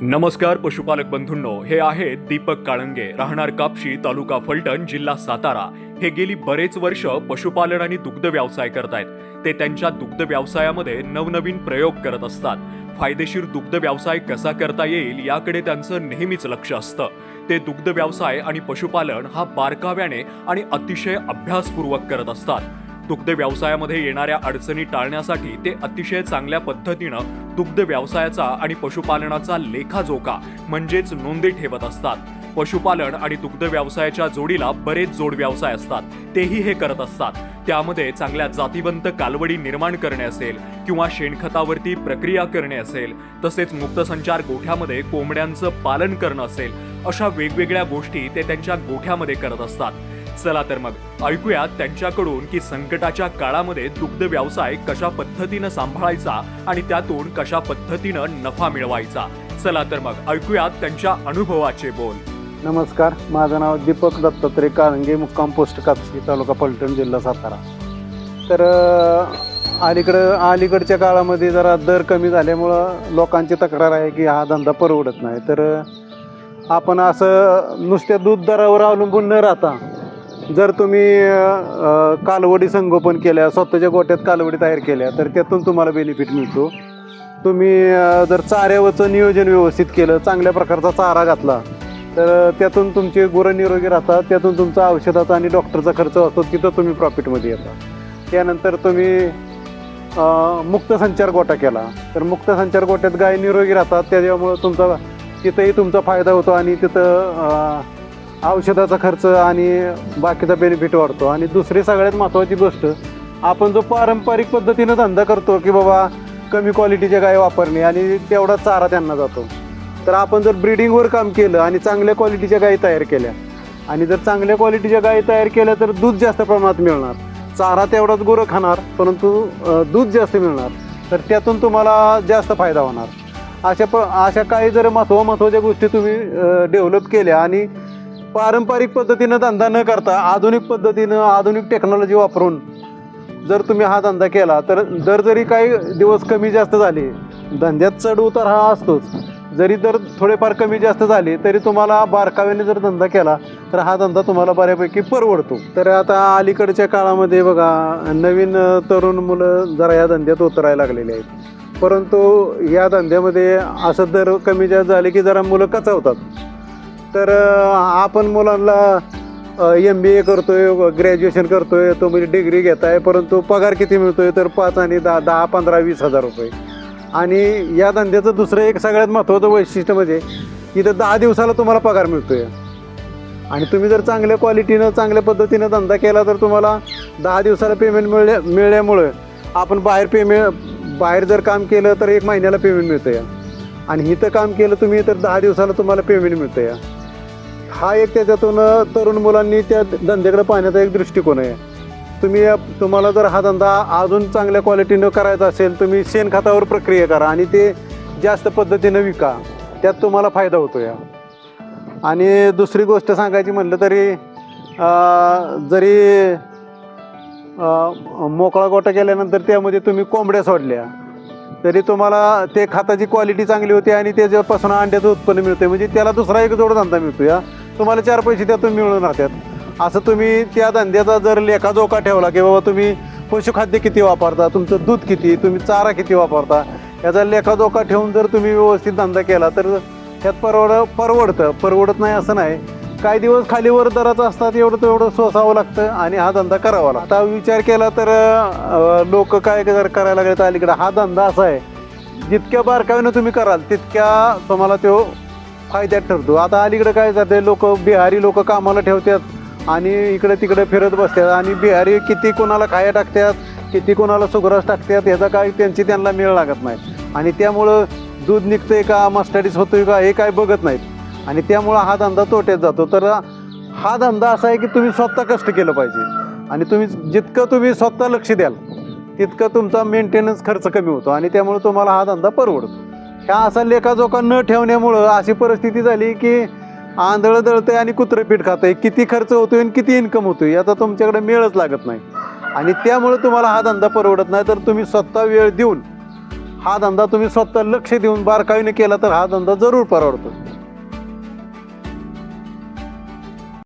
नमस्कार पशुपालक बंधूंनो. हे आहेत दीपक काळंगे. राहणार कापशी तालुका फलटण जिल्हा सातारा. हे गेली बरेच वर्ष पशुपालन आणि दुग्ध व्यवसाय करतायत. ते त्यांच्या दुग्ध व्यवसायामध्ये नवनवीन प्रयोग करत असतात. फायदेशीर दुग्ध व्यवसाय कसा करता येईल याकडे त्यांचं नेहमीच लक्ष असतं. ते दुग्ध व्यवसाय आणि पशुपालन हा बारकाव्याने आणि अतिशय अभ्यासपूर्वक करत असतात. दुग्ध व्यवसायामध्ये येणाऱ्या अडचणी टाळण्यासाठी ते अतिशय चांगल्या पद्धतीनं दुग्ध व्यवसायाचा आणि पशुपालनाचा लेखाजोखा म्हणजेच नोंदी ठेवत असतात. पशुपालन आणि दुग्ध व्यवसायाच्या जोडीला बरेच जोड व्यवसाय असतात. तेही हे करत असतात. त्यामध्ये चांगल्या जातीवंत कालवडी निर्माण करणे असेल किंवा शेणखतावरती प्रक्रिया करणे असेल तसेच मुक्तसंचार गोठ्यामध्ये कोंबड्यांचं पालन करणं असेल अशा वेगवेगळ्या गोष्टी ते त्यांच्या गोठ्यामध्ये करत असतात. चला तर मग. ऐकूया त्यांच्याकडून की संकटाच्या काळामध्ये दुग्ध व्यवसाय कशा पद्धतीनं सांभाळायचा आणि त्यातून कशा पद्धतीनं नफा मिळवायचा. चला तर मग. ऐकूयात त्यांच्या अनुभवाचे बोल. नमस्कार. माझं नाव दीपक दत्तात्रय कारंगे मुक्काम पोस्ट कापसी तालुका पलटण जिल्हा सातारा. तर अलीकडं अलीकडच्या काळामध्ये जरा दर कमी झाल्यामुळं लोकांची तक्रार आहे की हा धंदा परवडत नाही. तर आपण असं नुसत्या दूध दरावर अवलंबून न राहता जर तुम्ही कालवडी संगोपन केल्या स्वतःच्या गोट्यात कालवडी तयार केल्या तर त्यातून तुम्हाला बेनिफिट मिळतो. तुम्ही जर चाऱ्यावरचं नियोजन व्यवस्थित केलं चांगल्या प्रकारचा चारा घातला तर त्यातून तुमचे गुरं निरोगी राहतात त्यातून तुमचा औषधाचा आणि डॉक्टरचा खर्च असतो तिथं तुम्ही प्रॉफिटमध्ये येता. त्यानंतर तुम्ही मुक्त संचार गोटा केला तर मुक्त संचार गोट्यात गाय निरोगी राहतात त्याच्यामुळं तुमचा तिथंही तुमचा फायदा होतो आणि तिथं औषधाचा खर्च आणि बाकीचा बेनिफिट वाढतो. आणि दुसरी सगळ्यात महत्त्वाची गोष्ट आपण जो पारंपरिक पद्धतीनं धंदा करतो की बाबा कमी क्वालिटीच्या गाय वापरणे आणि तेवढा चारा त्यांना जातो. तर आपण जर ब्रिडिंगवर काम केलं आणि चांगल्या क्वालिटीच्या गायी तयार केल्या आणि जर चांगल्या क्वालिटीच्या गायी तयार केल्या तर दूध जास्त प्रमाणात मिळणार. चारा तेवढाच गुरं खाणार परंतु दूध जास्त मिळणार. तर त्यातून तुम्हाला जास्त फायदा होणार. अशा प अशा काही जर महत्त्व महत्त्वाच्या गोष्टी तुम्ही डेव्हलप केल्या आणि पारंपरिक पद्धतीनं धंदा न करता आधुनिक पद्धतीनं आधुनिक टेक्नॉलॉजी वापरून जर तुम्ही हा धंदा केला तर दर जरी काही दिवस कमी जास्त झाले धंद्यात चढ उतार हा असतोच. जरी दर थोडेफार कमी जास्त झाले तरी तुम्हाला बारकाव्याने जर धंदा केला तर हा धंदा तुम्हाला बऱ्यापैकी परवडतो. तर आता अलीकडच्या काळामध्ये बघा नवीन तरुण मुलं जरा या धंद्यात उतरायला लागलेले आहेत. परंतु या धंद्यामध्ये असं दर कमी जास्त झाले की जरा मुलं कचावतात. तर आपण मुलांना एम बी ए करतोय ग्रॅज्युएशन करतोय तो म्हणजे डिग्री घेत आहे परंतु पगार किती मिळतोय तर पाच आणि दहा दहा पंधरा वीस हजार रुपये. आणि या धंद्याचं दुसरं एक सगळ्यात महत्त्वाचं वैशिष्ट्य म्हणजे इथं दहा दिवसाला तुम्हाला पगार मिळतोय. आणि तुम्ही जर चांगल्या क्वालिटीनं चांगल्या पद्धतीनं धंदा केला तर तुम्हाला दहा दिवसाला पेमेंट मिळल्या मिळल्यामुळं आपण बाहेर पेमेंट बाहेर जर काम केलं तर एक महिन्याला पेमेंट मिळतं या आणि इथं काम केलं तुम्ही तर दहा दिवसाला तुम्हाला पेमेंट मिळतं या हा एक त्याच्यातून तरुण मुलांनी त्या धंद्याकडे पाहण्याचा एक दृष्टिकोन आहे. तुम्ही तुम्हाला जर हा धंदा अजून चांगल्या क्वालिटीनं करायचा असेल तुम्ही शेणखतावर प्रक्रिया करा आणि ते जास्त पद्धतीनं विका त्यात तुम्हाला फायदा होतो या आणि दुसरी गोष्ट सांगायची म्हटलं तरी जरी मोकळा गोटा केल्यानंतर त्यामध्ये तुम्ही कोंबड्या सोडल्या तरी तुम्हाला ते खताची क्वालिटी चांगली होती आणि त्याच्यापासून अंड्याचं उत्पन्न मिळते म्हणजे त्याला दुसरा एक जोडधंदा मिळतो या तुम्हाला चार पैसे त्यातून मिळून राहतात. असं तुम्ही त्या धंद्याचा जर लेखाजोखा ठेवला की बाबा तुम्ही पशुखाद्य किती वापरता तुमचं दूध किती तुम्ही चारा किती वापरता याचा लेखाजोखा ठेवून जर तुम्ही व्यवस्थित धंदा केला तर त्यात परवड परवडतं. परवडत नाही असं नाही. काही दिवस खालीवर दराचं असतात एवढं तेवढं सोसावं लागतं आणि हा धंदा करावा लागतो. आता विचार केला तर लोक काय जर करायला लागले तर अलीकडे हा धंदा असा आहे. जितक्या बारकावीनं तुम्ही कराल तितक्या तुम्हाला तो फायद्यात ठरतो. आता अलीकडे काय जाते लोक बिहारी लोक कामाला ठेवतात आणि इकडे तिकडे फिरत बसतात आणि बिहारी किती कोणाला खाया टाकतात किती कोणाला सुग्रास टाकतात ह्याचा काय त्यांची त्यांना मेळ लागत नाही. आणि त्यामुळं दूध निघतंय का मस्टडीज होतोय का हे काय बघत नाहीत. आणि त्यामुळं हा धंदा तोट्यात जातो. तर हा धंदा असा आहे की तुम्ही स्वतः कष्ट केलं पाहिजे. आणि तुम्ही जितकं तुम्ही स्वतः लक्ष द्याल तितकं तुमचा मेंटेनन्स खर्च कमी होतो आणि त्यामुळे तुम्हाला हा धंदा परवडतो. ह्या असा लेखाजोखा न ठेवण्यामुळं अशी परिस्थिती झाली की आंधळं दळतंय आणि कुत्रं पीठ खातंय. किती खर्च होतोय आणि किती इन्कम होतोय याचा तुमच्याकडे मेळच लागत नाही. आणि त्यामुळे तुम्हाला हा धंदा परवडत नाही तर तुम्ही स्वतः वेळ देऊन हा धंदा तुम्ही स्वतः लक्ष देऊन बारकाईने केला तर हा धंदा जरूर परवडतो.